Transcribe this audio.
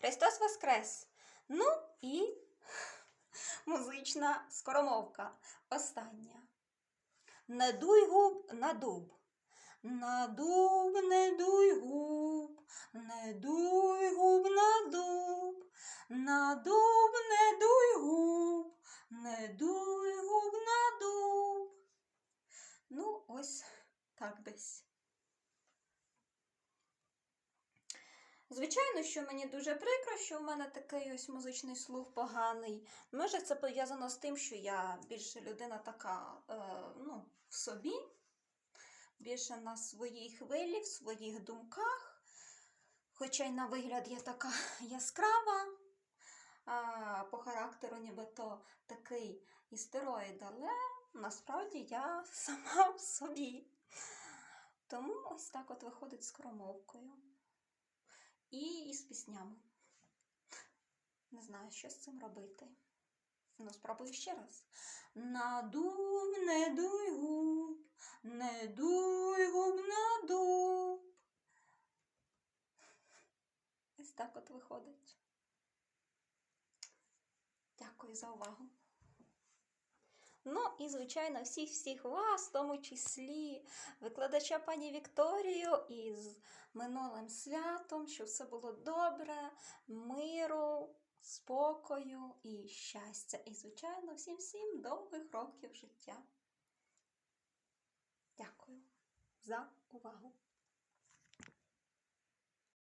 Христос Воскрес! Ну і музична скоромовка. Остання. Не дуй губ на дуб. На дуб, не дуй губ, не дуй губ на дуб, на не дуй губ, не дуй губ на дуб. Ну, ось так десь. Звичайно, що мені дуже прикро, що в мене такий ось музичний слух поганий. Може, це пов'язано з тим, що я більше людина така е, ну, в собі, більше на своїй хвилі, в своїх думках. Хоча й на вигляд я така яскрава, а по характеру нібито такий істероїд, але насправді я сама в собі. Тому ось так от виходить з скоромовкою. І з піснями. Не знаю, що з цим робити. Ну, спробую ще раз. На дуб, не дуй губ, не дуй губ на дуб. Ось так от виходить. Дякую за увагу. Ну і, звичайно, всіх всіх вас, в тому числі викладача пані Вікторію із минулим святом, щоб все було добре, миру, спокою і щастя. І, звичайно, всім всім довгих років життя. Дякую за увагу.